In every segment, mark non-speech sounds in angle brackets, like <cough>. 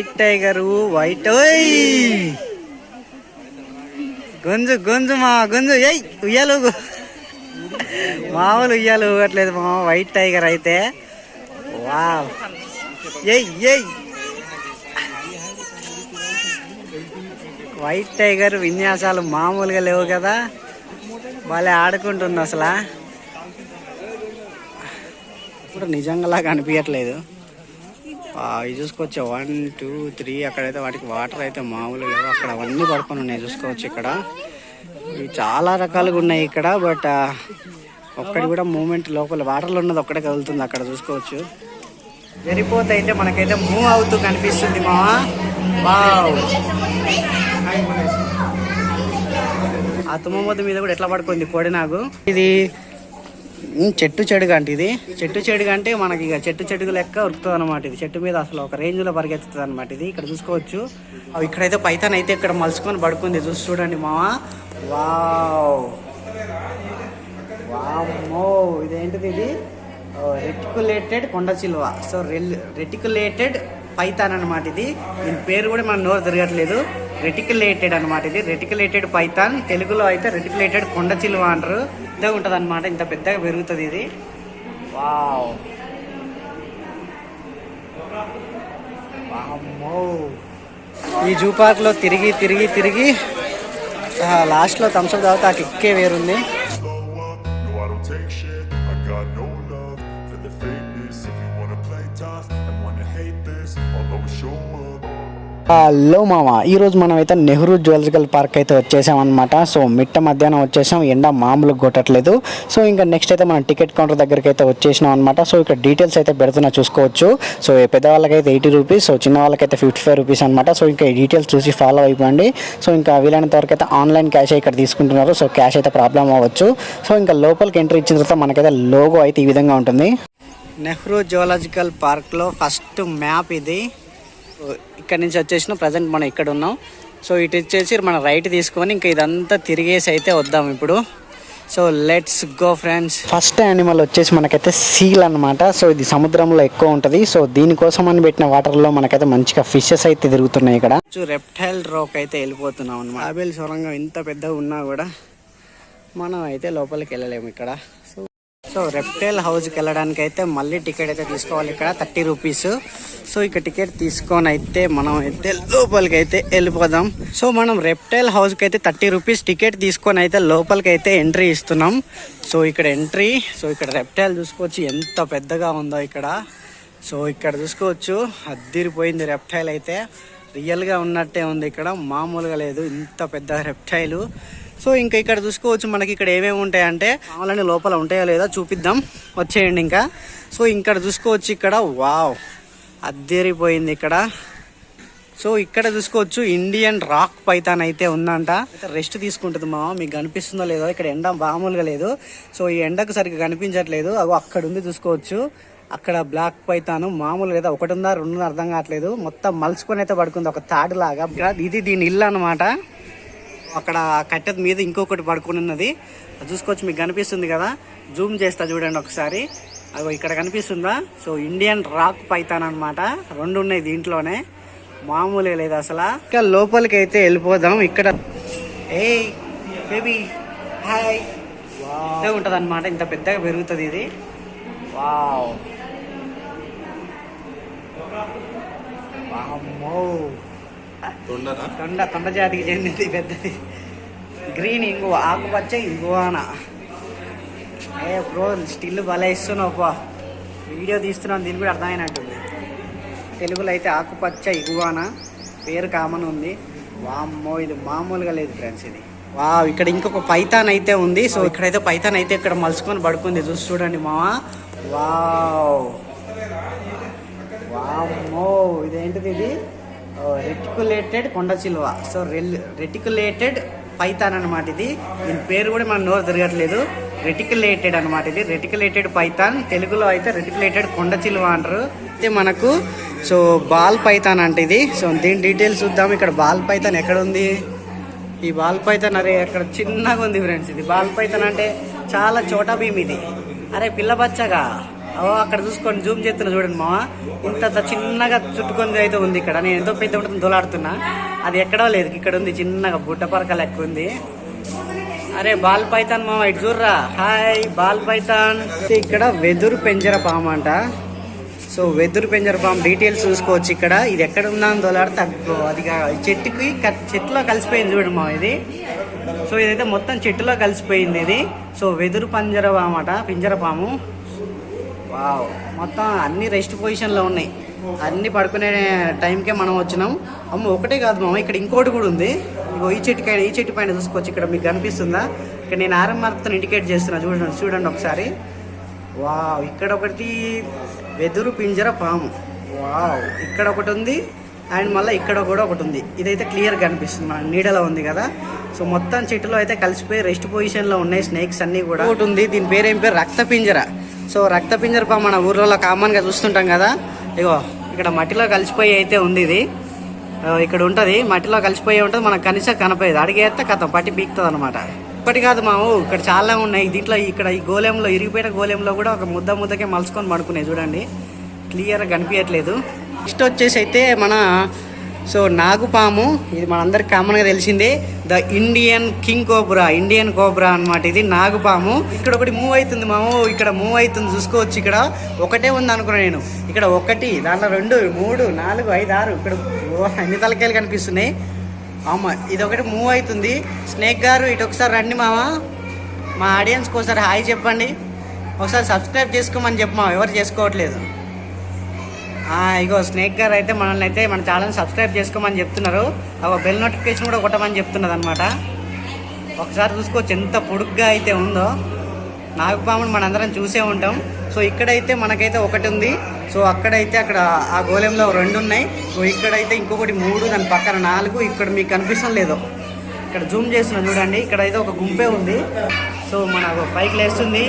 White tiger white ఓయ్. గొంజు గొంజు మా గొంజు ఏయ్ ఉయ్యాలు మామూలు ఉయ్యాలు ఊగట్లేదు మా వైట్ టైగర్ అయితే. వావ్. ఏయ్ ఏయ్. వైట్ టైగర్ విన్యాసాలు మామూలుగా లేవు కదా. వాళ్ళే ఆడుకుంటుంది అసలు. ఇప్పుడు నిజంగా కనిపించట్లేదు ఇవి చూసుకోవచ్చు? వన్ టూ త్రీ అక్కడైతే వాటికి వాటర్ అయితే మామూలుగా లేవు. అక్కడ అవన్నీ పడుకొని ఉన్నాయి. చూసుకోవచ్చు ఇక్కడ. ఇవి చాలా రకాలుగా ఉన్నాయి ఇక్కడ బట్ ఒక్కడి కూడా మూమెంట్ లోపల వాటర్లో ఉన్నది ఒక్కడే కదులుతుంది అక్కడ చూసుకోవచ్చు. జరిపోతే అయితే మనకైతే మూవ్ అవుతూ కనిపిస్తుంది మావా వావ్ ఆ తుమ్మ మీద కూడా ఎట్లా పడుకుంది కోడినాగు ఇది చెట్టు చెడుగు అంటే ఇది. చెట్టు చెడుగు అంటే మనకి ఇక చెట్టు చెడుగు లెక్క ఉరుకుతుంది అనమాట ఇది. చెట్టు మీద అసలు ఒక రేంజ్లో పరిగెత్తుతుంది అనమాట ఇది. ఇక్కడ చూసుకోవచ్చు. అవి ఇక్కడైతే పైతాన్ అయితే ఇక్కడ మలుచుకొని పడుకుంది. చూసి చూడండి మావా వావ్. వామ్మో ఇదేంటిది ఇది? రెటికులేటెడ్ కొండ చిలువ. సో రెటికులేటెడ్ పైథాన్ అనమాట ఇది. దీని పేరు కూడా మన నోరు తిరగట్లేదు. రెటికులేటెడ్ అనమాట ఇది. రెటికులేటెడ్ పైథాన్ తెలుగులో అయితే రెటికులేటెడ్ కొండ చిలువ అంటారు. పెద్దగా ఉంటుంది అనమాట ఇంత పెద్దగా పెరుగుతుంది ఇది. వావ్. వామ్మో. ఈ జూ పార్క్లో తిరిగి తిరిగి తిరిగి లాస్ట్లో థమ్స్అప్ తాగితే ఆ కిక్కే వేరుంది. హలో మామ. ఈరోజు మనమైతే నెహ్రూ జువలజికల్ పార్క్ అయితే వచ్చేసామన్నమాట. సో మిట్ట మధ్యాహ్నం వచ్చేసాం. ఎండ మామూలు కొట్టట్లేదు. సో ఇంకా నెక్స్ట్ అయితే మనం టికెట్ కౌంటర్ దగ్గరికి అయితే వచ్చేసినాం అనమాట సో ఇక్కడ డీటెయిల్స్ అయితే పెడుతున్నా చూసుకోవచ్చు. సో పెద్దవాళ్ళకైతే ఎయిటీ రూపీస్ సో చిన్న వాళ్ళకైతే ఫిఫ్టీ ఫైవ్ రూపీస్ అనమాట సో ఇంకా ఈ డీటెయిల్స్ చూసి ఫాలో అయిపోండి. సో ఇంకా వీలైనంత వరకు అయితే ఆన్లైన్ క్యాష్ ఇక్కడ తీసుకుంటున్నారు. సో క్యాష్ అయితే ప్రాబ్లం అవ్వచ్చు. సో ఇంకా లోపలికి ఎంట్రీ ఇచ్చిన తర్వాత మనకైతే లోగో అయితే ఈ విధంగా ఉంటుంది. నెహ్రూ జువలాజికల్ పార్క్లో ఫస్ట్ మ్యాప్ ఇది. ఇక్కడ నుంచి వచ్చేసిన ప్రజెంట్ మనం ఇక్కడ ఉన్నాం. సో ఇటు వచ్చేసి మన రైట్ తీసుకొని ఇంకా ఇదంతా తిరిగేసి అయితే వద్దాం ఇప్పుడు. So let's go friends first animal వచ్చేసి మనకైతే సీల్ అన్నమాట. సో ఇది సముద్రంలో ఎక్కువ ఉంటుంది. సో దీనికోసం అని పెట్టిన వాటర్లో మనకైతే మంచిగా ఫిషెస్ అయితే తిరుగుతున్నాయి ఇక్కడ. రెప్టైల్ రోక్ అయితే వెళ్ళిపోతున్నాం అనమాట ఆబేల్ సొరంగం ఇంత పెద్దగా ఉన్నా కూడా మనం అయితే లోపలికి వెళ్ళలేము ఇక్కడ. సో రెప్టైల్ హౌస్కి వెళ్ళడానికి అయితే మళ్ళీ టికెట్ అయితే తీసుకోవాలి ఇక్కడ థర్టీ రూపీస్. సో ఇక టికెట్ తీసుకొని అయితే మనం అయితే లోపలికి అయితే వెళ్ళిపోదాం. సో మనం రెప్టైల్ హౌస్కి అయితే థర్టీ రూపీస్ టికెట్ తీసుకొని అయితే లోపలికి అయితే ఎంట్రీ ఇస్తున్నాం. సో ఇక్కడ ఎంట్రీ సో ఇక్కడ రెప్టైల్ చూసుకోవచ్చు ఎంత పెద్దగా ఉందో ఇక్కడ. సో ఇక్కడ చూసుకోవచ్చు అద్దిరిపోయింది రెప్టైల్ అయితే. రియల్గా ఉన్నట్టే ఉంది ఇక్కడ మామూలుగా లేదు ఇంత పెద్ద రెప్టైలు. సో ఇంకా ఇక్కడ చూసుకోవచ్చు మనకి ఇక్కడ ఏమేమి ఉంటాయంటే ఆన్లైన్ లోపల ఉంటాయో లేదో చూపిద్దాం. వచ్చేయండి ఇంకా. సో ఇక్కడ చూసుకోవచ్చు ఇక్కడ. వావ్! అద్దెరిపోయింది ఇక్కడ. సో ఇక్కడ చూసుకోవచ్చు ఇండియన్ రాక్ పైతాన్ అయితే ఉందంట. అయితే రెస్ట్ తీసుకుంటుంది మా మీకు కనిపిస్తుందో లేదో ఇక్కడ ఎండ మామూలుగా లేదు. సో ఈ ఎండకు సరిగ్గా కనిపించట్లేదు. అగో అక్కడ ఉంది చూసుకోవచ్చు. అక్కడ బ్లాక్ పైతాను మామూలు లేదా ఒకటి ఉందా రెండు ఉందా అర్థం కావట్లేదు. మొత్తం మలుచుకొని అయితే పడుకుంది ఒక తాడు లాగా ఇది దీని ఇల్లు అనమాట అక్కడ కట్టె మీద ఇంకొకటి పడుకుని ఉన్నది. చూసుకోవచ్చు మీకు కనిపిస్తుంది కదా. జూమ్ చేస్తా చూడండి ఒకసారి. అగో ఇక్కడ కనిపిస్తుందా? సో ఇండియన్ రాక్ పైతాన్ అన్నమాట. రెండు ఉన్నాయి దీంట్లోనే. మామూలే లేదు అసలు. ఇంకా లోపలికి అయితే వెళ్ళిపోదాం. ఇక్కడ ఏ బేబీ హాయ్. పెద్దగా ఉంటుంది అనమాట ఇంత పెద్దగా పెరుగుతుంది ఇది. వావ్. వామ్మో. తొండ తొండ జాతికి చెందింది పెద్దది. గ్రీన్ ఇంగువ ఆకుపచ్చ ఇంగువాన. ఏ బ్రో స్టిల్ భలే ఇస్తున్నావు వీడియో తీస్తున్నాను దీని కూడా అర్థమైనట్టుంది. తెలుగులో అయితే ఆకుపచ్చ ఇగువాన పేరు కామన్ ఉంది. వామ్మో ఇది మామూలుగా లేదు ఫ్రెండ్స్ ఇది. వావ్ ఇక్కడ ఇంకొక పైతాన్ అయితే ఉంది. సో ఇక్కడైతే పైతాన్ అయితే ఇక్కడ మలుచుకొని పడుకుంది. చూసి చూడండి మావా. వావ్. వామ్మో ఇదేంటిది ఇది? రెటికులేటెడ్ కొండ చిల్వ. సో రెటికులేటెడ్ పైతాన్ అనమాట ఇది. దీని పేరు కూడా మన నోరు తిరగట్లేదు. రెటికులేటెడ్ అనమాట ఇది. Reticulated python. తెలుగులో అయితే రెటికులేటెడ్ కొండ చిలువ అంటారు. అయితే మనకు సో బాల్ పైతాన్ అంటే ఇది. సో దీని డీటెయిల్స్ చూద్దాం. ఇక్కడ బాల్ పైతాన్ ఎక్కడ ఉంది? ఈ బాల్ పైతాన్ అరే అక్కడ చిన్నగా ఉంది ఫ్రెండ్స్. ఇది బాల్ పైతాన్ అంటే చాలా చోటా భీమ్ ఇది. అరే పిల్ల బచ్చగా. ఓ అక్కడ చూసుకోండి జూమ్ చేస్తున్నా చూడండి మామ ఇంత చిన్నగా చుట్టుకుంది అయితే ఉంది ఇక్కడ. నేను ఎంతో పెద్ద ఉంటుంది దొలాడుతున్నా. అది ఎక్కడో లేదు ఇక్కడ ఉంది చిన్నగా బుట్ట పరక లెక్క ఉంది. అరే బాల్ పైతాన్ మామ ఇటు చూర్రా హాయ్ బాల్ పైతాన్. ఇక్కడ వెదురు పెంజర పాము అంట. సో వెదురు పెంజర పాము డీటెయిల్స్ చూసుకోవచ్చు ఇక్కడ. ఇది ఎక్కడ ఉందా అని దొలాడితే అది చెట్టుకి చెట్టులో కలిసిపోయింది చూడు మా ఇది. సో ఇదైతే మొత్తం చెట్టులో కలిసిపోయింది ఇది. సో వెదురు పంజర పామట పింజర పాము. వావ్. మొత్తం అన్ని రెస్ట్ పొజిషన్లో ఉన్నాయి. అన్ని పడుకునే టైంకే మనం వచ్చినాం. అమ్మ ఒకటే కాదు మామ ఇక్కడ ఇంకోటి కూడా ఉంది. ఇగో ఈ చెట్టు పైన ఈ చెట్టు పైన చూసుకోవచ్చు. ఇక్కడ మీకు కనిపిస్తుందా? ఇక్కడ నేను ఆరం మార్క్తో ఇండికేట్ చేస్తున్నా. చూడండి చూడండి ఒకసారి. వావ్ ఇక్కడ ఒకటి వెదురు పింజర పాము. వావ్ ఇక్కడ ఒకటి ఉంది. అండ్ మళ్ళీ ఇక్కడ కూడా ఒకటి ఉంది. ఇదైతే క్లియర్ కనిపిస్తుంది. మన నీడలో ఉంది కదా. సో మొత్తం చెట్టులో అయితే కలిసిపోయి రెస్ట్ పొజిషన్లో ఉన్నాయి స్నేక్స్ అన్నీ కూడా. ఒకటి ఉంది. దీని పేరు ఏం పేరు? రక్త పింజర. సో రక్త పింజరప మన ఊర్లలో కామన్గా చూస్తుంటాం కదా. ఇగో ఇక్కడ మట్టిలో కలిసిపోయి అయితే ఉంది ఇది. ఇక్కడ ఉంటుంది. మట్టిలో కలిసిపోయి ఉంటుంది. మనకు కనీసం కనపడదు. అడిగేస్తే కథ. పట్టి పీకుతుంది అనమాట ఇప్పటి కాదు మాము ఇక్కడ చాలా ఉన్నాయి. దీంట్లో ఇక్కడ ఈ గోలెంలో ఇరిగిపోయిన గోలెంలో కూడా ఒక ముద్ద ముద్దకే మలుచుకొని పడుకున్నాయి చూడండి. క్లియర్గా కనిపించట్లేదు. నెక్స్ట్ వచ్చేసి అయితే మన సో నాగుపాము ఇది మనందరికి కామన్గా తెలిసిందే the Indian king cobra Indian cobra అన్నమాట ఇది నాగుపాము. ఇక్కడ ఒకటి మూవ్ అవుతుంది మాము ఇక్కడ మూవ్ అవుతుంది చూసుకోవచ్చు ఇక్కడ. ఒకటే ఉంది అనుకున్నా నేను. ఇక్కడ ఒకటి దాంట్లో రెండు మూడు నాలుగు ఐదు ఆరు ఇక్కడ అన్ని తలకాయలు కనిపిస్తున్నాయి? అమ్మ ఇది ఒకటి మూవ్ అవుతుంది. స్నేక్ గారు ఇటు ఒకసారి రండి మామ. మా ఆడియన్స్కి ఒకసారి హాయ్ చెప్పండి. ఒకసారి సబ్స్క్రైబ్ చేసుకోమని చెప్పమా ఎవరు చేసుకోవట్లేదు. ఇగో స్నేక్ గారు అయితే మనల్ని అయితే మన ఛానల్ సబ్స్క్రైబ్ చేసుకోమని చెప్తున్నారు. ఒక బెల్ నోటిఫికేషన్ కూడా కొట్టమని చెప్తున్నది అనమాట ఒకసారి చూసుకోవచ్చు ఎంత పొడుగ్గా అయితే ఉందో. నాగపామును మనందరం చూసే ఉంటాం. సో ఇక్కడైతే మనకైతే ఒకటి ఉంది. సో అక్కడైతే అక్కడ ఆ గోళంలో రెండు ఉన్నాయి. సో ఇక్కడైతే ఇంకొకటి మూడు దాని పక్కన నాలుగు. ఇక్కడ మీకు కనిపించడం లేదు. ఇక్కడ జూమ్ చేసిన చూడండి. ఇక్కడైతే ఒక గుంపే ఉంది. సో మన పైకి లేస్తుంది.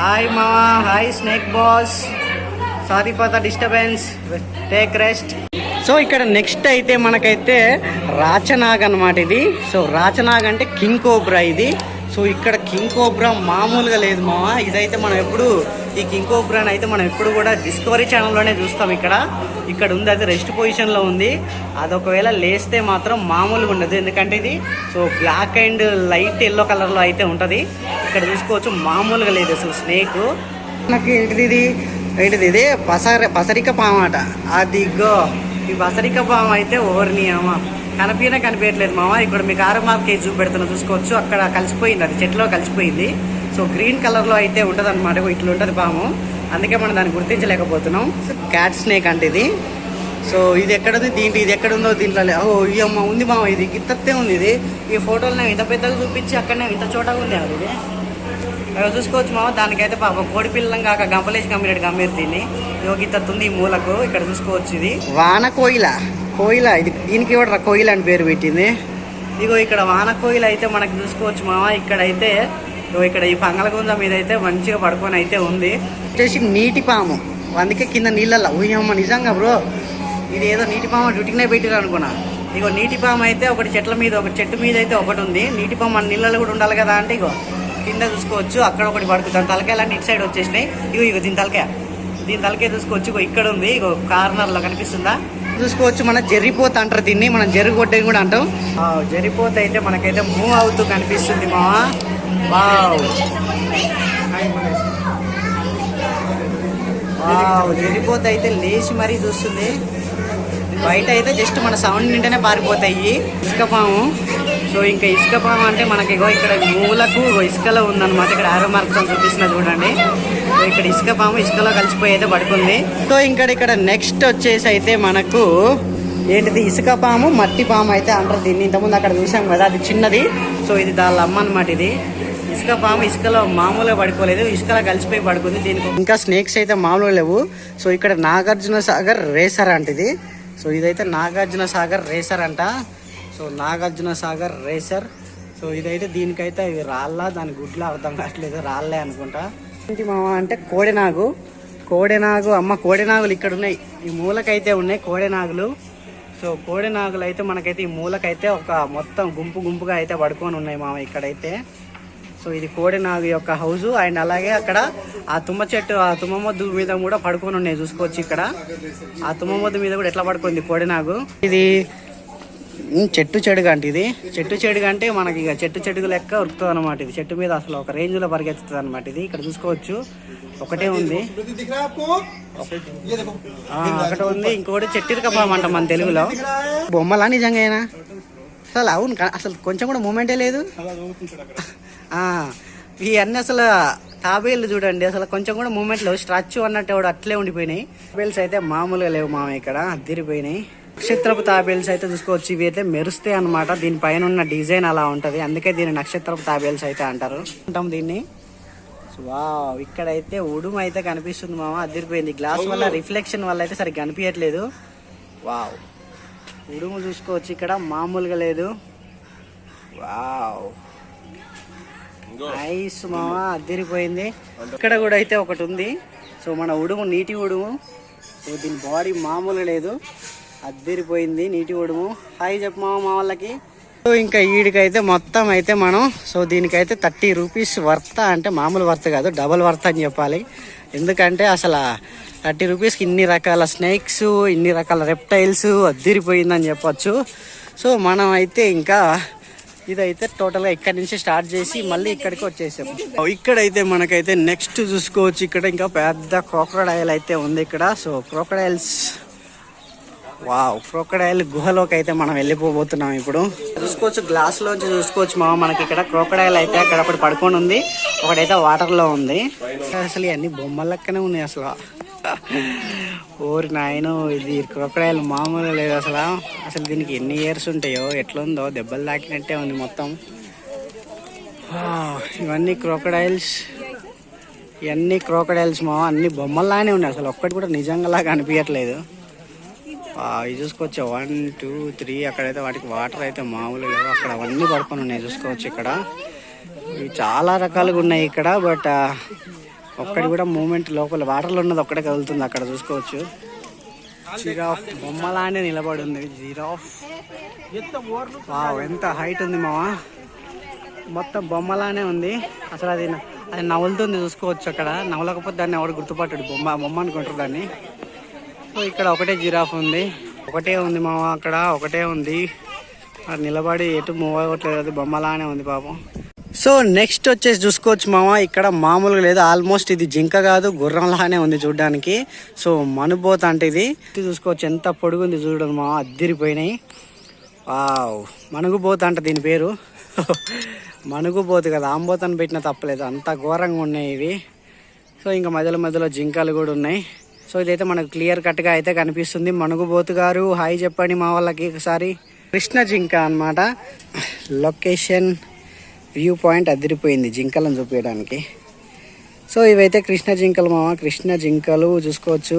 హాయ్ మావా hi snake boss. Sorry for the disturbance take rest so ఇక్కడ నెక్స్ట్ అయితే మనకైతే రాచనాగ్ అన్నమాట ఇది. సో రాచనాగ్ అంటే కింగ్ కోబ్రా ఇది. సో ఇక్కడ కింగ్ కోబ్రా మామూలుగా లేదు మామ ఇదైతే మనం ఎప్పుడు ఈ కింగ్ కోబ్రాని అయితే మనం ఎప్పుడు కూడా డిస్కవరీ ఛానల్లోనే చూస్తాం ఇక్కడ. ఇక్కడ ఉంది అది రెస్ట్ పొజిషన్లో ఉంది. అది ఒకవేళ లేస్తే మాత్రం మామూలుగా ఉండదు. ఎందుకంటే ఇది so black and light yellow కలర్లో అయితే ఉంటుంది. ఇక్కడ చూసుకోవచ్చు మామూలుగా లేదు అసలు స్నేక్ నాకు ఏంటిది ఇది? ఏంటిది? ఇది పసర పసరిక పాము అట. అదిగో ఈ పసరిక పాము అయితే ఓర్ని అమ్మ కనిపించనే కనిపించట్లేదు మామ ఇక్కడ మీకు ఆరు మార్కే చూపెడుతున్నా చూసుకోవచ్చు. అక్కడ కలిసిపోయింది అది చెట్లో కలిసిపోయింది. సో గ్రీన్ కలర్లో అయితే ఉంటుంది అనమాట ఇట్లా ఉంటుంది పాము. అందుకే మనం దాన్ని గుర్తించలేకపోతున్నాం. క్యాట్ స్నేక్ అంటే ఇది. సో ఇది ఎక్కడుంది? దీంట్లో ఇది ఎక్కడుందో దీంట్లో లే- ఓ ఈ అమ్మ ఉంది మామ ఇది గిత్తత్తే ఉంది ఇది. ఈ ఫోటోలు ఇంత పెద్దగా చూపించి అక్కడనే ఇంత చోటగా ఉంది అది. చూసుకోవచ్చు మామ. దానికైతే పాప కోడి పిల్లం కాక గంపలేసి కమ్మినట్టు కమ్మేరు దీన్ని. యోగితుంది ఈ మూలకు ఇక్కడ చూసుకోవచ్చు ఇది. వాన కోయిల కోయిల ఇది దీనికి కూడా కోయిల అని పేరు పెట్టింది? ఇగో ఇక్కడ వాన కోయిల అయితే మనకి చూసుకోవచ్చు మామ. ఇక్కడైతే ఇగో ఇక్కడ ఈ పంగలగుంజ మీద అయితే మంచిగా పడుకొని అయితే ఉంది. వచ్చేసి నీటి పాము. అందుకే కింద నీళ్ళల్లో. ఊయమ్మ నిజంగా బ్రో. ఇది ఏదో నీటి పాము డ్యూటీనే పెట్టిరు అనుకున్నా. ఇగో నీటి పాము అయితే ఒకటి చెట్ల మీద ఒక చెట్టు మీద అయితే ఒకటి ఉంది. నీటి పాము మన నీళ్ళలో కూడా ఉండాలి కదా అంటే ఇగో. కింద చూసుకోవచ్చు అక్కడ ఒకటి పడుతుంది దాని తలకాయలన్నీ ఇటు సైడ్ వచ్చేసినాయి. ఇగో ఇగో దీని తలకాయ. దీని తలకాయ చూసుకోవచ్చు ఇగో ఇక్కడ ఉంది ఇగో కార్నర్లో కనిపిస్తుందా? చూసుకోవచ్చు మన జరిపోత అంటారు దీన్ని మనం జర్రి కూడా అంటాం. జరిపోత అయితే మనకైతే మూవ్ అవుతూ కనిపిస్తుంది మా వావ్ వావ్ అయితే లేచి మరీ చూస్తుంది. బయట అయితే జస్ట్ మన సౌండ్ నింటనే పారిపోతాయి. ఇసుక పాము. సో ఇంకా ఇసుక పాము అంటే మనకి ఇగో ఇక్కడ మూలకు ఇసుకలో ఉందన్నమాట. ఇక్కడ ఆరో మార్క్స్ అని చూపిస్తున్నా చూడండి. సో ఇక్కడ ఇసుక పాము ఇసుకలో కలిసిపోయి అయితే పడుకుంది. సో ఇక్కడ ఇక్కడ నెక్స్ట్ వచ్చేసి అయితే మనకు ఏంటిది? ఇసుక పాము మట్టి పాము అయితే అంటారు దీన్ని. ఇంతకుముందు అక్కడ చూసాం కదా అది చిన్నది. సో ఇది దాని అమ్మ అనమాట ఇది. ఇసుక పాము ఇసుకలో మామూలుగా పడుకోలేదు. ఇసుకలో కలిసిపోయి పడుకుంది దీనికి. ఇంకా స్నేక్స్ అయితే మామూలుగా లేవు. సో ఇక్కడ నాగార్జున సాగర్ రేసర్ అంట ఇది. సో ఇదైతే నాగార్జున సాగర్ రేసర్ అంట. So Nagarjuna Sagar racer. So ఇదైతే దీనికైతే ఇవి రాళ్ళ? దాని గుడ్లా అర్థం కావట్లేదు. రాళ్ళే అనుకుంటా. ఏంటి మామ అంటే కోడెనాగు. కోడెనాగు అమ్మ కోడెనాగులు ఇక్కడ ఉన్నాయి. ఈ మూలకైతే ఉన్నాయి కోడెనాగులు. సో కోడెనాగులు అయితే మనకైతే ఈ మూలకైతే ఒక మొత్తం గుంపు గుంపుగా అయితే పడుకొని ఉన్నాయి మామ ఇక్కడైతే. సో ఇది కోడి నాగు యొక్క హౌస్ అండ్ అలాగే అక్కడ ఆ తుమ్మ చెట్టు ఆ తుమ్మ మొద్దు మీద కూడా పడుకొని ఉన్నాయి. చూసుకోవచ్చు ఇక్కడ. ఆ తుమ్మ మొద్దు మీద కూడా ఎట్లా పడుకుంది కోడి నాగు ఇది చెట్టు చెడుగ అంటే ఇది. చెట్టు చెడుగ అంటే మనకి ఇక చెట్టు చెడుగు లెక్క ఉరుకుతుంది అనమాట ఇది చెట్టు మీద అసలు ఒక రేంజ్లో పరిగెత్తుతుంది అనమాట ఇది. ఇక్కడ చూసుకోవచ్చు. ఒకటే ఉంది. ఒకటి ఉంది. ఇంకోటి చెట్టు అంట మన తెలుగులో. బొమ్మలా నిజంగా అసలు అవును అసలు కొంచెం కూడా మూమెంటే లేదు. అన్ని అసలు తాబేళ్ళు చూడండి అసలు కొంచెం కూడా మూమెంట్ లేవు. స్టాచ్యూ అన్నట్టు కూడా అట్లే ఉండిపోయినాయి. తాబేల్స్ అయితే మామూలుగా లేవు మామ ఇక్కడ అదిరిపోయినాయి నక్షత్రపు తాబేల్స్ అయితే చూసుకోవచ్చు. ఇవి అయితే మెరుస్తాయి అనమాట దీనిపైన ఉన్న డిజైన్ అలా ఉంటది. అందుకే దీన్ని నక్షత్రపు తాబేల్స్ అయితే అంటారు. అంటాం దీన్ని. వావ్ ఇక్కడైతే ఉడుము అయితే కనిపిస్తుంది మామ. అదిరిపోయింది గ్లాస్ వల్ల రిఫ్లెక్షన్ వల్ల అయితే సరిగ్గా కనిపించట్లేదు. వావ్ ఉడుము చూసుకోవచ్చు ఇక్కడ. మామూలుగా లేదు. వావ్ నైస్ మామ అదిరిపోయింది ఇక్కడ కూడా అయితే ఒకటి ఉంది. సో మన ఉడుము నీటి ఉడుము. సో దీని బాడీ మామూలు లేదు. అద్దిరిపోయింది నీటి ఉడుము. హాయ్ చెప్పు మామ మా వాళ్ళకి. సో ఇంకా వీడికైతే మొత్తం అయితే మనం సో దీనికైతే థర్టీ రూపీస్ వర్త అంటే మామూలు వర్త కాదు డబల్ వర్త అని చెప్పాలి. ఎందుకంటే అసలు థర్టీ రూపీస్కి ఇన్ని రకాల స్నేక్స్ ఇన్ని రకాల రెప్టైల్స్ అద్దిరిపోయిందని చెప్పొచ్చు. సో మనం అయితే ఇంకా ఇదైతే టోటల్గా ఇక్కడ నుంచి స్టార్ట్ చేసి మళ్ళీ ఇక్కడికి వచ్చేసాం. ఇక్కడైతే మనకైతే నెక్స్ట్ చూసుకోవచ్చు. ఇక్కడ ఇంకా పెద్ద క్రోకడైల్ అయితే ఉంది ఇక్కడ. సో క్రోకడైల్స్ వావ్ క్రోకడైల్ గుహలోకి అయితే మనం వెళ్ళిపోబోతున్నాం ఇప్పుడు. చూసుకోవచ్చు గ్లాస్ లోంచి చూసుకోవచ్చు మా మనకి ఇక్కడ క్రోకడైల్ అయితే అక్కడ ఒకటి పడుకొని ఉంది. ఒకటైతే వాటర్లో ఉంది. అసలు ఇవన్నీ బొమ్మల లెక్కనే ఉన్నాయి అసలు. <laughs> ఓరి నాయన ఇది క్రోకడైల్ మామూలు లేదు అసలు. అసలు దీనికి ఎన్ని ఇయర్స్ ఉంటాయో ఎట్లుందో దెబ్బలు తాకినట్టే ఉంది మొత్తం. ఇవన్నీ క్రొకడైల్స్. ఇవన్నీ క్రోకడైల్స్ మా అన్ని బొమ్మల్లానే ఉన్నాయి. అసలు ఒక్కటి కూడా నిజంగా అనిపించట్లేదు ఇవి చూసుకోవచ్చు? వన్ టూ త్రీ అక్కడైతే వాటికి వాటర్ అయితే మామూలు లేవు. అక్కడ అవన్నీ పడుకొని ఉన్నాయి చూసుకోవచ్చు ఇక్కడ. ఇవి చాలా రకాలుగా ఉన్నాయి ఇక్కడ బట్ ఒక్కటి కూడా మూమెంట్ లోపల వాటర్లో ఉన్నది ఒక్కటే కదులుతుంది అక్కడ చూసుకోవచ్చు. జిరాఫ్ బొమ్మలానే నిలబడి ఉంది జిరాఫ్ వావ్, ఎంత హైట్ ఉంది మావా. మొత్తం బొమ్మలానే ఉంది. అసలు అది అది నవ్వులుతుంది చూసుకోవచ్చు అక్కడ. నవ్వలేకపోతే దాన్ని ఎవడు గుర్తుపట్టాడు బొమ్మ బొమ్మ అనుకుంటారు దాన్ని. సో ఇక్కడ ఒకటే జిరాఫ్ ఉంది. ఒకటే ఉంది మామ అక్కడ ఒకటే ఉంది. అది నిలబడి ఎటు మూవ్ అవ్వట్లేదు అది బొమ్మలానే ఉంది పాపం. సో నెక్స్ట్ వచ్చేసి చూసుకోవచ్చు మామ. ఇక్కడ మామూలుగా లేదు. ఆల్మోస్ట్ ఇది జింక కాదు గుర్రంలానే ఉంది చూడడానికి. సో మనుబోత అంటే ఇది. చూసుకోవచ్చు. ఎంత పొడుగుంది చూడండి మామ. అద్దిరిపోయినాయి. వావ్. మనుగుబోత అంట దీని పేరు. <laughs> మనుగుబోతు కదా. ఆంబోతను పెట్టిన తప్పలేదు. అంత ఘోరంగా ఉన్నాయి ఇవి. సో ఇంకా మధ్యలో మధ్యలో జింకలు కూడా ఉన్నాయి. సో ఇదైతే మనకు క్లియర్ కట్గా అయితే కనిపిస్తుంది. మనుగుబోతు గారు హాయ్ చెప్పండి మా వాళ్ళకి ఒకసారి. కృష్ణ జింక అన్నమాట. లొకేషన్ వ్యూ పాయింట్ అదిరిపోయింది జింకలను చూపించడానికి. సో ఇవైతే కృష్ణ జింకలు మామ. కృష్ణ జింకలు చూసుకోవచ్చు.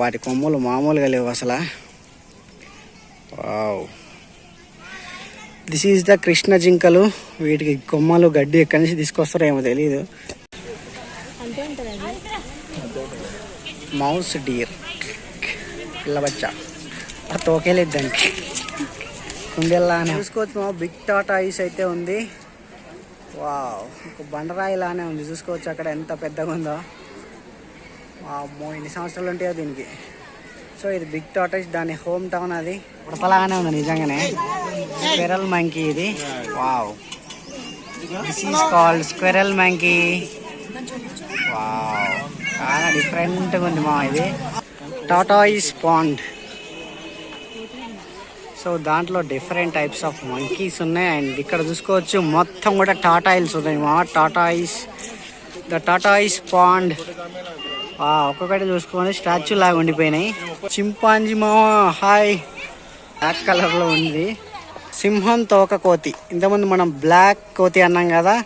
వాటి కొమ్ములు మామూలుగా లేవు అసలు. వావ్. దిస్ ఈజ్ ద కృష్ణ జింకలు. వీటికి కొమ్మలు గడ్డి ఎక్కడి నుంచి తీసుకొస్తారో ఏమో తెలియదు మౌస్ డీర్ పిల్లబచ్చ తోకేలేదు దానికి. కుండెల్లా చూసుకోవచ్చు మా బిగ్ టాటా ఐస్ అయితే ఉంది. వావ్ ఒక బండరాయి లానే ఉంది. చూసుకోవచ్చు అక్కడ ఎంత పెద్దగా ఉందో. మో ఎన్ని సంవత్సరాలు ఉంటాయో దీనికి. సో ఇది బిగ్ టాటైస్ దాని హోమ్ టౌన్ అది. ఉడపలాగానే ఉంది నిజంగానే. స్క్వెరల్ మంకీ ఇది. Wow. This is called squirrel monkey. Wow. చాలా డిఫరెంట్గా ఉంది మా ఇది. Tortoise pond. సో దాంట్లో డిఫరెంట్ టైప్స్ ఆఫ్ మంకీస్ ఉన్నాయి. అండ్ ఇక్కడ చూసుకోవచ్చు మొత్తం కూడా టాటాయిల్స్ ఉన్నాయి. మా టాటాయిస్ ద టాటాయిస్ పాండ్ ఒక్కొక్కటి చూసుకొని స్టాచ్యూ లాగా ఉండిపోయినాయి. చింపాంజీ మా హాయ్ బ్లాక్ కలర్లో ఉంది. సింహం తోక కోతి. ఇంతకుముందు మనం బ్లాక్ కోతి అన్నాం కదా.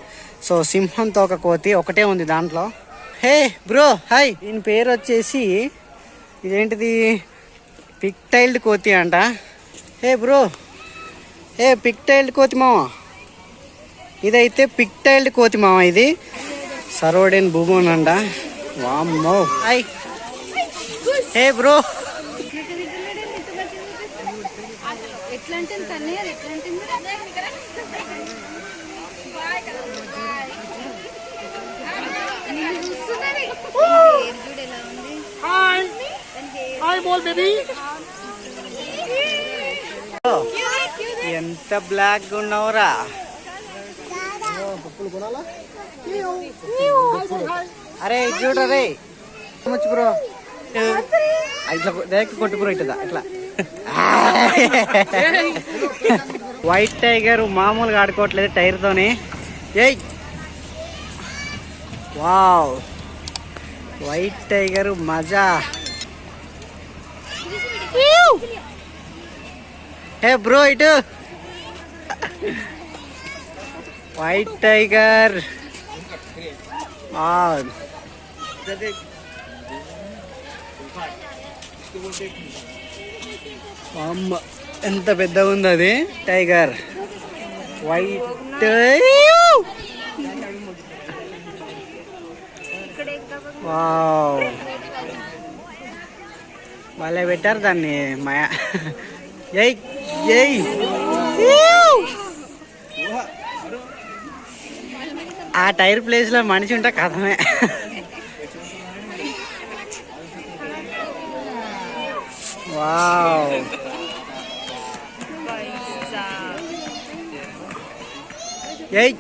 సో సింహం తోక కోతి ఒకటే ఉంది దాంట్లో. హే బ్రో హాయ్ దీని పేరు వచ్చేసి ఇదేంటిది? పిక్టైల్డ్ కోతి అంట. హే బ్రో ఏ పిక్టైల్డ్ కోతి మామ ఇదైతే పిక్టైల్డ్ కోతి మామ ఇది. సరోడెన్ భూమోన్ అంట. వామ్మో. Hi hey bro. ఎట్లా అంటే తన్నయ్య ఎట్లా అంటే ఎంత బ్లాక్ ఉన్నావురా. అరే ఇది చూడు రే. వచ్చి బ్రో? ఇట్లా డైరెక్ట్ కొట్టు బ్రో ఇట్లా ఇట్లా. వైట్ టైగర్ మామూలుగా ఆడుకోవట్లేదు టైర్ తోని. ఏయ్! వావ్ వైట్ టైగర్ మజా. హే బ్రో ఇటు. White tiger ah. అమ్మ ఎంత పెద్దగా ఉంది అది? టైగర్ వైట్ వావ్ వాళ్ళే పెట్టారు దాన్ని మాయా. <laughs> ఏయ్ ఏయ్. ఆ టైర్ ప్లేస్లో మనిషి ఉంటే కథమే. వావ్. ఏయ్.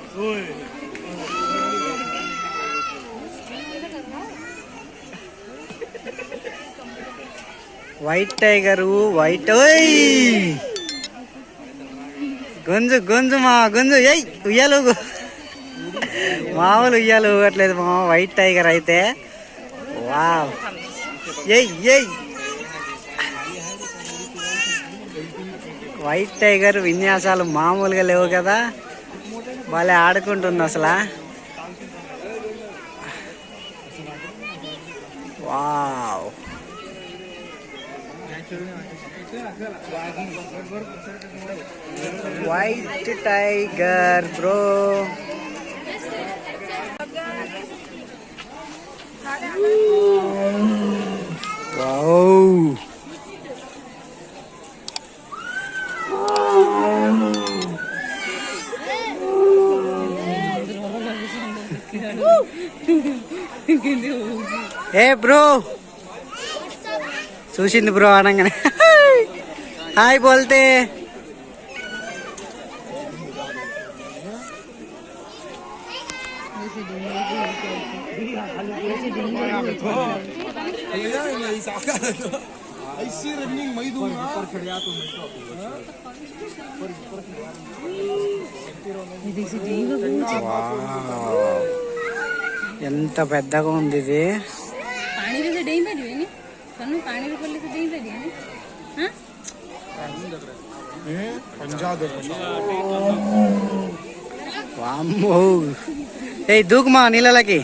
వైట్ టైగరు వైట్ ఓయ్. గొంజు గొంజు మా గొంజు. ఏయ్ ఉయ్యాలు మామూలు ఉయ్యాలు ఊగట్లేదు మా వైట్ టైగర్ అయితే. వావ్ ఏయ్ వైట్ టైగర్ విన్యాసాలు మామూలుగా లేవు కదా. భలే ఆడుకుంటుంది అసలు. Wow white tiger bro wow ఏ బ్రో చూసింది బ్రో అనగానే హాయ్ ఎంత పెద్దగా ఉంది ఇది? వామ్మో. ఏ దూకుమా నీళ్ళకి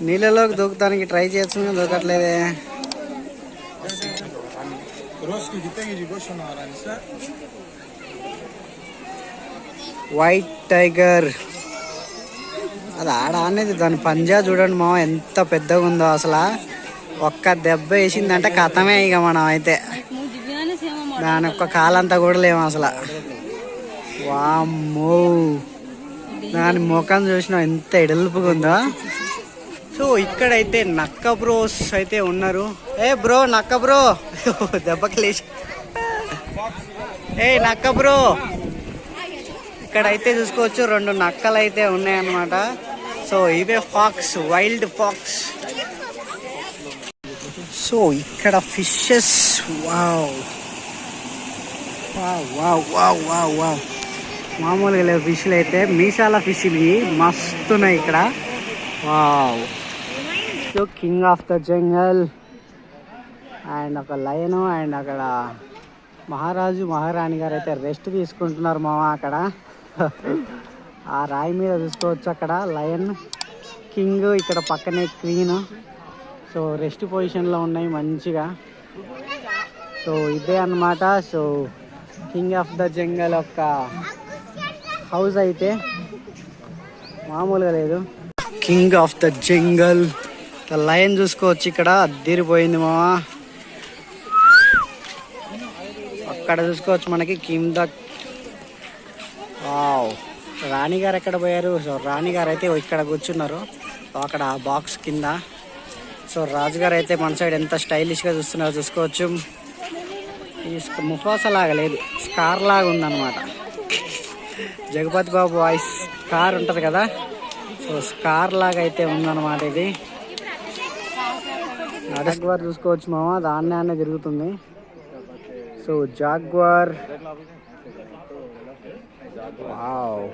నీళ్ళలోకి దూకడానికి ట్రై చేస్తున్నా దూకట్లేదే. వైట్ టైగర్ అది ఆడ అనేది దాని పంజా చూడండి మా ఎంత పెద్దగా ఉందో అసలు. ఒక్క దెబ్బ వేసిందంటే కథమే ఇక మనం అయితే. దాని ఒక్క కాలంతా కూడా లేము అసలు. వామ్మో. దాని ముఖం చూసినా ఎంత ఎడల్పుగా ఉందో. సో ఇక్కడైతే నక్క బ్రోస్ అయితే ఉన్నారు. ఏ బ్రో నక్క బ్రో. <laughs> దెబ్బకి లేచి ఏ నక్క బ్రో. ఇక్కడైతే చూసుకోవచ్చు రెండు నక్కలు అయితే ఉన్నాయన్నమాట. సో ఇవే ఫాక్స్ వైల్డ్ ఫాక్స్. సో ఇక్కడ fishes wow. Wow wow wow wow wow. మామూలుగా లేవు ఫిష్లు అయితే. మీసాల ఫిష్లు మస్తున్నాయి ఇక్కడ. Wow. So king of the jungle. And ఒక లయన్ అండ్ అక్కడ మహారాజు మహారాణి గారు అయితే రెస్ట్ తీసుకుంటున్నారు మామ అక్కడ. ఆ రాయి మీద చూసుకోవచ్చు అక్కడ లయన్ కింగ్ ఇక్కడ పక్కనే క్వీన్. సో రెస్ట్ పొజిషన్లో ఉన్నాయి మంచిగా. సో ఇదే అన్నమాట. So king of the jungle యొక్క హౌస్ అయితే మామూలుగా లేదు. King of the jungle. Lion చూసుకోవచ్చు ఇక్కడ అద్దరిపోయింది మావా అక్కడ చూసుకోవచ్చు మనకి కింద వావ్. రాణి గారు ఎక్కడ పోయారు? సో రాణి గారు అయితే ఇక్కడ కూర్చున్నారు. అక్కడ ఆ బాక్స్ కింద. సో రాజుగారు అయితే మన సైడ్ ఎంత స్టైలిష్గా చూస్తున్నారో చూసుకోవచ్చు. ఈ ముఫాస లాగా లేదు. స్కార్ లాగా ఉందన్నమాట. జగపతి బాబు వాయిస్ కార్ ఉంటుంది కదా? సో స్కార్ లాగా అయితే ఉందన్నమాట ఇది. జాగ్వార్ చూసుకోవచ్చు మామ దాన్నే అనే తిరుగుతుంది. So jaguar. వావ్.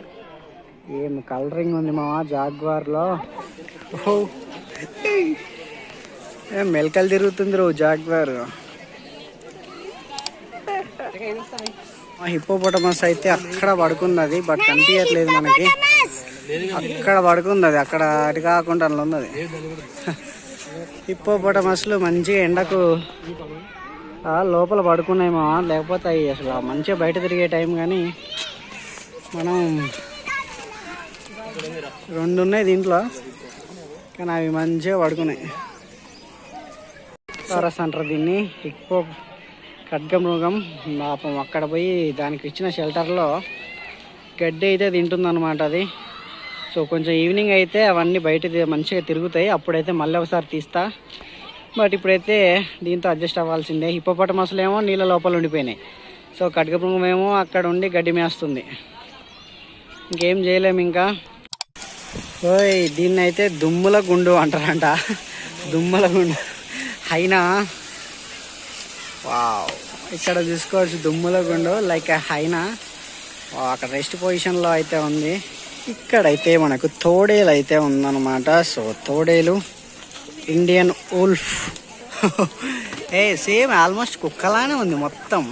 ఏం కలరింగ్ ఉంది మామ జాగ్వార్లో. ఏం మెలకలు తిరుగుతుంది రో జాగ్వార్. హిప్పోపటమస్ అయితే అక్కడ పడుకుంది అది బట్ కనిపించట్లేదు మనకి. అక్కడ పడుకుంది అది అక్కడ అటు కాకుండా ఉంది ఉన్నది. హిప్పోపటమస్లు మంచిగా ఎండకు లోపల పడుకున్నాయేమో లేకపోతే అవి అసలు మంచిగా బయట తిరిగే టైం కానీ మనం రెండు ఉన్నాయి దీంట్లో కానీ అవి మంచిగా పడుకున్నాయి. సరస్ అంటారు దీన్ని హిప్పో ఖడ్గమృగం పాపం అక్కడ పోయి దానికి ఇచ్చిన షెల్టర్లో గడ్డి అయితే తింటుందన్నమాట అది. సో కొంచెం ఈవినింగ్ అయితే అవన్నీ బయట మంచిగా తిరుగుతాయి. అప్పుడైతే మళ్ళీ ఒకసారి తీస్తా. బట్ ఇప్పుడైతే దీంతో అడ్జస్ట్ అవ్వాల్సిందే. హిప్పపటమసలు ఏమో నీళ్ళ లోపల ఉండిపోయినాయి. సో ఖడ్గమృగం ఏమో అక్కడ ఉండి గడ్డి మేస్తుంది. ఇంకేం చేయలేము ఇంకా. ఓయ్ దీన్ని అయితే దుమ్ముల గుండు అంటారంట. దుమ్మల గుండు. హైనా వావ్. ఇక్కడ చూసుకోవచ్చు దుమ్ముల గుండు లైక్ హైనా అక్కడ రెస్ట్ పొజిషన్లో అయితే ఉంది. ఇక్కడైతే మనకు తోడేలు అయితే ఉందన్నమాట. సో తోడేలు ఇండియన్ ఉల్ఫ్ <laughs> ఏ సేమ్ ఆల్మోస్ట్ కుక్కలానే ఉంది మొత్తం.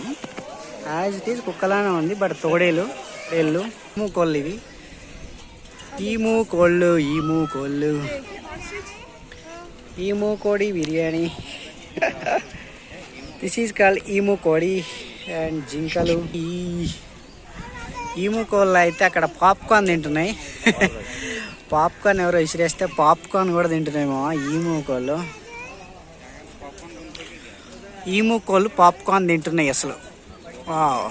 యాజ్ ఇట్ ఈజ్ కుక్కలానే ఉంది బట్ తోడేలు తోడేళ్ళు మూకోళ్ళు ఇవి. ఈ మూకోళ్ళు ఈ మూకోళ్ళు ఈ మూకోడి బిర్యానీ. దిస్ ఈజ్ కాల్డ్ ఈ మూకోడి అండ్ జింకలు. ఈ ఈము కోళ్ళు అయితే అక్కడ పాప్కార్న్ తింటున్నాయి. పాప్కార్న్ ఎవరో విసిరేస్తే పాప్కార్న్ కూడా తింటున్నాయేమో ఈము కోళ్ళు. ఈము కోళ్ళు పాప్కార్న్ తింటున్నాయి అసలు. వావ్.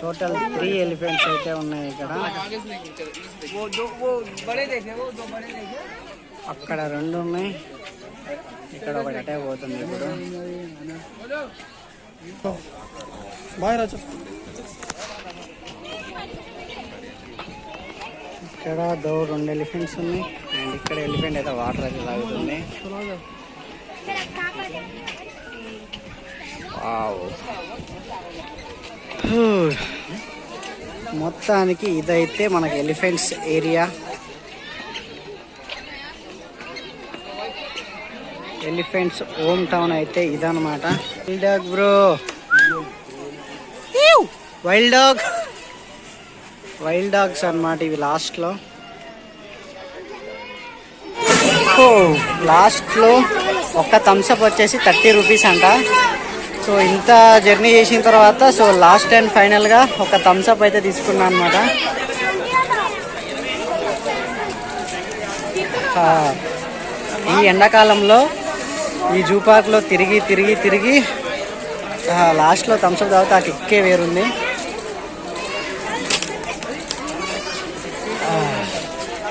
టోటల్ త్రీ ఎలిఫెంట్స్ అయితే ఉన్నాయి ఇక్కడ. అక్కడ రెండు ఉన్నాయి. ఇక్కడ ఒకటి అటే పోతుంది ఇప్పుడు. బాయ్ రాజు. ఇక్కడ దో రెండు ఎలిఫెంట్స్ ఉన్నాయి. అండ్ ఇక్కడ ఎలిఫెంట్ అయితే వాటర్ అయితే తాగుతుంది. మొత్తానికి ఇదైతే మనకి elephants area. Elephants home town అయితే ఇదనమాట wild dog bro wild dog wild dogs అన్నమాట ఇవి లాస్ట్లో లాస్ట్లో ఒక్క థమ్స్అప్ వచ్చేసి థర్టీ రూపీస్ అంట. సో ఇంత జర్నీ చేసిన తర్వాత సో లాస్ట్ అండ్ ఫైనల్గా ఒక థమ్స్అప్ అయితే తీసుకున్నాను అనమాట ఈ ఎండాకాలంలో ఈ జూ పార్క్లో తిరిగి తిరిగి తిరిగి లాస్ట్లో థమ్స్అప్ తర్వాత ఆ కిక్కే వేరుంది.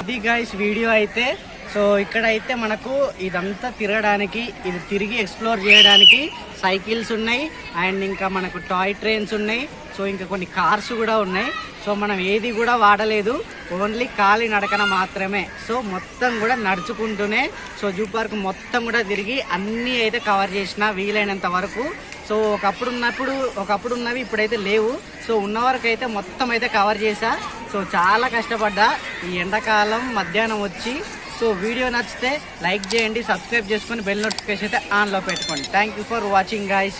ఇది గైస్ వీడియో అయితే సో ఇక్కడైతే మనకు ఇదంతా తిరగడానికి ఇది తిరిగి ఎక్స్ప్లోర్ చేయడానికి సైకిల్స్ ఉన్నాయి అండ్ ఇంకా మనకు టాయ్ ట్రైన్స్ ఉన్నాయి. సో ఇంకా కొన్ని కార్స్ కూడా ఉన్నాయి. సో మనం ఏది కూడా వాడలేదు. ఓన్లీ కాలి నడకన మాత్రమే. సో మొత్తం కూడా నడుచుకుంటూనే సో జూ పార్క్ మొత్తం కూడా తిరిగి అన్నీ అయితే కవర్ చేసిన వీలైనంత వరకు. సో ఒకప్పుడు ఉన్నప్పుడు ఒకప్పుడు ఉన్నవి ఇప్పుడైతే లేవు. సో ఉన్న వరకు అయితే మొత్తం అయితే కవర్ చేశా. సో చాలా కష్టపడ్డా. ఈ ఎండాకాలం మధ్యాహ్నం వచ్చి సో వీడియో నచ్చితే లైక్ చేయండి సబ్స్క్రైబ్ చేసుకొని బెల్ నోటిఫికేషన్ అయితే ఆన్లో పెట్టుకోండి. Thank you for watching guys